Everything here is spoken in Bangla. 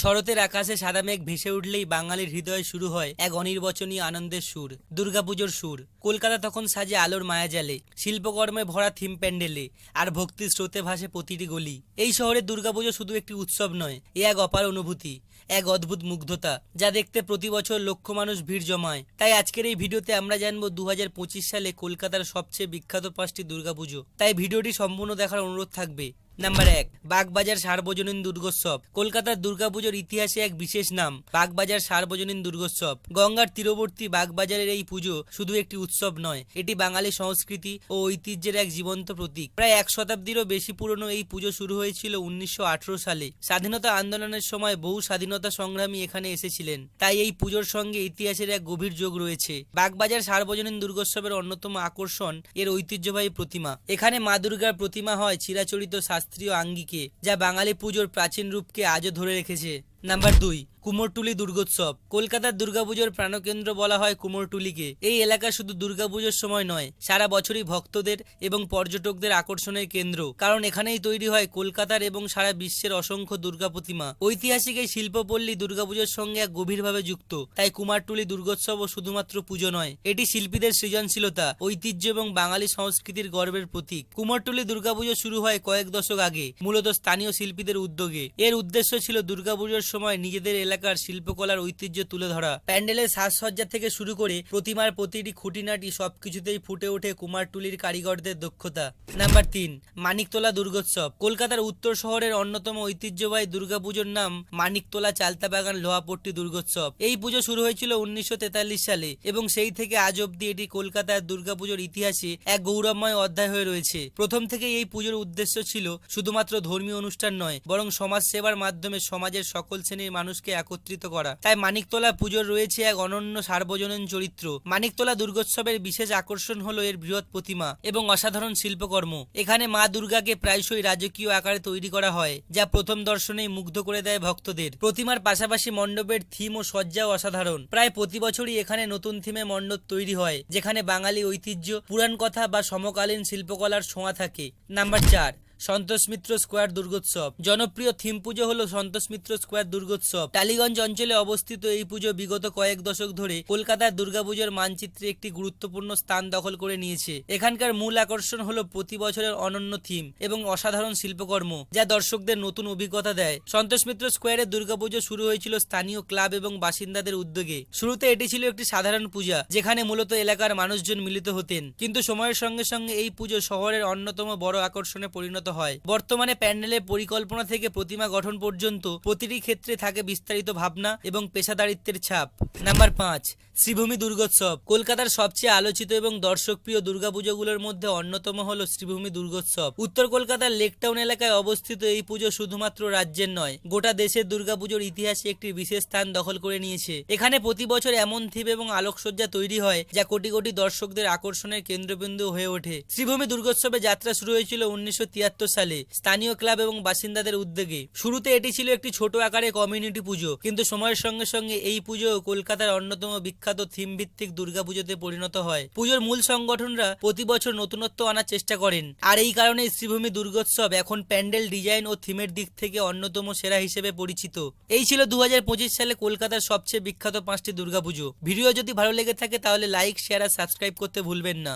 শরতের আকাশে সাদা মেঘ ভেসে উঠলেই বাঙালির হৃদয়ে শুরু হয় এক অনির্বচনীয় আনন্দের সুর, দুর্গাপুজোর সুর। কলকাতা তখন সাজে আলোর মায়াজালে, শিল্পকর্মে ভরা থিম প্যান্ডেলে, আর ভক্তির স্রোতে ভাসে প্রতিটি গলি। এই শহরে দুর্গাপুজো শুধু একটি উৎসব নয়, এ এক অপার অনুভূতি, এক অদ্ভুত মুগ্ধতা, যা দেখতে প্রতি বছর লক্ষ মানুষ ভিড় জমায়। তাই আজকের এই ভিডিওতে আমরা জানব দু হাজার পঁচিশ সালে কলকাতার সবচেয়ে বিখ্যাত পাঁচটি দুর্গাপুজো। তাই ভিডিওটি সম্পূর্ণ দেখার অনুরোধ থাকবে। নাম্বার এক, বাগবাজার সার্বজনীন দুর্গোৎসব। কলকাতার দুর্গাপুজোর ইতিহাসে এক বিশেষ নাম, বাগবাজার সার্বজনীন দুর্গোৎসব। গঙ্গার তীরবর্তী বাগবাজারের এই পুজো শুধু একটি উৎসব নয়, এটি বাঙালি সংস্কৃতি ও ঐতিহ্যের এক জীবন্ত প্রতীক। প্রায় এক শতাব্দীরও বেশি পুরনো এই পুজো শুরু হয়েছিল উনিশশো আঠেরো সালে। স্বাধীনতা আন্দোলনের সময় বহু স্বাধীনতা সংগ্রামী এখানে এসেছিলেন। তাই এই পুজোর সঙ্গে ইতিহাসের এক গভীর যোগ রয়েছে। বাগবাজার সার্বজনীন দুর্গোৎসবের অন্যতম আকর্ষণ এর ঐতিহ্যবাহী প্রতিমা। এখানে মা দুর্গার প্রতিমা হয় চিরাচরিত শাস্ত্রীয় আঙ্গিকে যা বাঙালি পুজোর প্রাচীন রূপকে আজও ধরে রেখেছে। নাম্বার দুই কুমোরটুলি দুর্গোৎসব। কলকাতার দুর্গাপুজোর প্রাণকেন্দ্র বলা হয় কুমোরটুলিকে। এই এলাকা শুধু দুর্গাপুজোর সময় নয়, সারা বছরই ভক্তদের এবং পর্যটকদের আকর্ষণের কেন্দ্র। কারণ এখানেই তৈরি হয় কলকাতার এবং সারা বিশ্বের অসংখ্য দুর্গা প্রতিমা। ঐতিহাসিক এই শিল্পপল্লী দুর্গাপুজোর সঙ্গে এক গভীরভাবে যুক্ত। তাই কুমারটুলি দুর্গোৎসবও শুধুমাত্র পুজো নয়, এটি শিল্পীদের সৃজনশীলতা, ঐতিহ্য এবং বাঙালি সংস্কৃতির গর্বের প্রতীক। কুমারটুলি দুর্গাপুজো শুরু হয় কয়েক দশক আগে, মূলত স্থানীয় শিল্পীদের উদ্যোগে। এর উদ্দেশ্য ছিল দুর্গাপুজোর সময় নিজেদের এলাকার শিল্পকলার ঐতিহ্য তুলে ধরা। প্যান্ডেলের সাজসজ্জা থেকে শুরু করে প্রতিমার প্রতিটি খুঁটিনাটি সবকিছুতেই ফুটে ওঠে কুমারটুলির কারিগরদের দক্ষতা। নাম্বার তিন, মানিকতলা দুর্গোৎসব। কলকাতার উত্তর শহরের অন্যতম ঐতিহ্যবাহী দুর্গাপুজোর নাম মানিকতলা চালতা বাগান লোহাপট্টি দুর্গোৎসব। এই পুজো শুরু হয়েছিল উনিশশো তেতাল্লিশ সালে এবং সেই থেকে আজ অব্দি এটি কলকাতার দুর্গাপুজোর ইতিহাসে এক গৌরবময় অধ্যায় হয়ে রয়েছে। প্রথম থেকে এই পুজোর উদ্দেশ্য ছিল শুধুমাত্র ধর্মীয় অনুষ্ঠান নয়, বরং সমাজ সেবার মাধ্যমে সমাজের সকল শ্রেণির মানুষকে একত্রিত করা। তাই মানিকতলা পুজোর রয়েছে এক অনন্য সার্বজনীন চরিত্র। মানিকতলা দুর্গোৎসবের বিশেষ আকর্ষণ হলো এর বৃহৎ প্রতিমা এবং অসাধারণ শিল্পকর্ম। এখানে মা দুর্গাকে প্রায়শই রাজকীয় আকারে তৈরি করা হয়, যা প্রথম দর্শনেই মুগ্ধ করে দেয় ভক্তদের। প্রতিমার পাশাপাশি মণ্ডপের থিম ও সজ্জাও অসাধারণ। প্রায় প্রতি বছরই এখানে নতুন থিমে মণ্ডপ তৈরি হয়, যেখানে বাঙালি ঐতিহ্য পুরাণ কথা বা সমকালীন শিল্পকলার ছোঁয়া থাকে। নাম্বার চার সন্তোষ মিত্র স্কোয়ার দুর্গোৎসব। জনপ্রিয় থিম পুজো হলো সন্তোষ মিত্র স্কোয়ার দুর্গোৎসব। টালিগঞ্জ অঞ্চলে অবস্থিত এই পুজো বিগত কয়েক দশক ধরে কলকাতার দুর্গাপুজোর মানচিত্রে একটি গুরুত্বপূর্ণ স্থান দখল করে নিয়েছে। এখানকার মূল আকর্ষণ হলো প্রতি বছরের অনন্য থিম এবং অসাধারণ শিল্পকর্ম, যা দর্শকদের নতুন অভিজ্ঞতা দেয়। সন্তোষ মিত্র স্কোয়ারে দুর্গাপুজো শুরু হয়েছিল স্থানীয় ক্লাব এবং বাসিন্দাদের উদ্যোগে। শুরুতে এটি ছিল একটি সাধারণ পূজা, যেখানে মূলত এলাকার মানুষজন মিলিত হতেন। কিন্তু সময়ের সঙ্গে সঙ্গে এই পুজো শহরের অন্যতম বড় আকর্ষণে পরিণত হয়। বর্তমানে প্যান্ডেলের পরিকল্পনা থেকে প্রতিমা গঠন পর্যন্ত প্রতিটি ক্ষেত্রে থাকে বিস্তারিত ভাবনা এবং পেশাদারিত্বের ছাপ। নাম্বার পাঁচ, শ্রীভূমি দুর্গোৎসব। কলকাতার সবচেয়ে আলোচিত এবং দর্শকপ্রিয় দুর্গাপুজোগুলোর মধ্যে অন্যতম হল শ্রীভূমি দুর্গোৎসব। উত্তর কলকাতার লেকটাউন এলাকায় অবস্থিত এই পুজো শুধুমাত্র রাজ্যের নয়, গোটা দেশের দুর্গাপুজোর ইতিহাসে একটি বিশেষ স্থান দখল করে নিয়েছে। এখানে প্রতি বছর এমন থিম এবং আলোকসজ্জা তৈরি হয় যা কোটি কোটি দর্শকদের আকর্ষণের কেন্দ্রবিন্দু হয়ে ওঠে। শ্রীভূমি দুর্গোৎসবে যাত্রা শুরু হয়েছিল উনিশশো সালে স্থানীয় ক্লাব এবং বাসিন্দাদের উদ্যোগে। শুরুতে এটি ছিল একটি ছোট আকারে কমিউনিটি পুজো, কিন্তু সময়ের সঙ্গে সঙ্গে এই পুজো কলকাতার অন্যতম বিখ্যাত থিম ভিত্তিক দুর্গাপুজোতে পরিণত হয়। পুজোর মূল সংগঠনরা প্রতি বছর নতুনত্ব আনার চেষ্টা করেন। আর এই কারণে শ্রীভূমি দুর্গোৎসব এখন প্যান্ডেল ডিজাইন ও থিমের দিক থেকে অন্যতম সেরা হিসেবে পরিচিত। এই ছিল দু হাজার পঁচিশ সালে কলকাতার সবচেয়ে বিখ্যাত পাঁচটি দুর্গাপুজো। ভিডিও যদি ভালো লেগে থাকে তাহলে লাইক, শেয়ার আর সাবস্ক্রাইব করতে ভুলবেন না।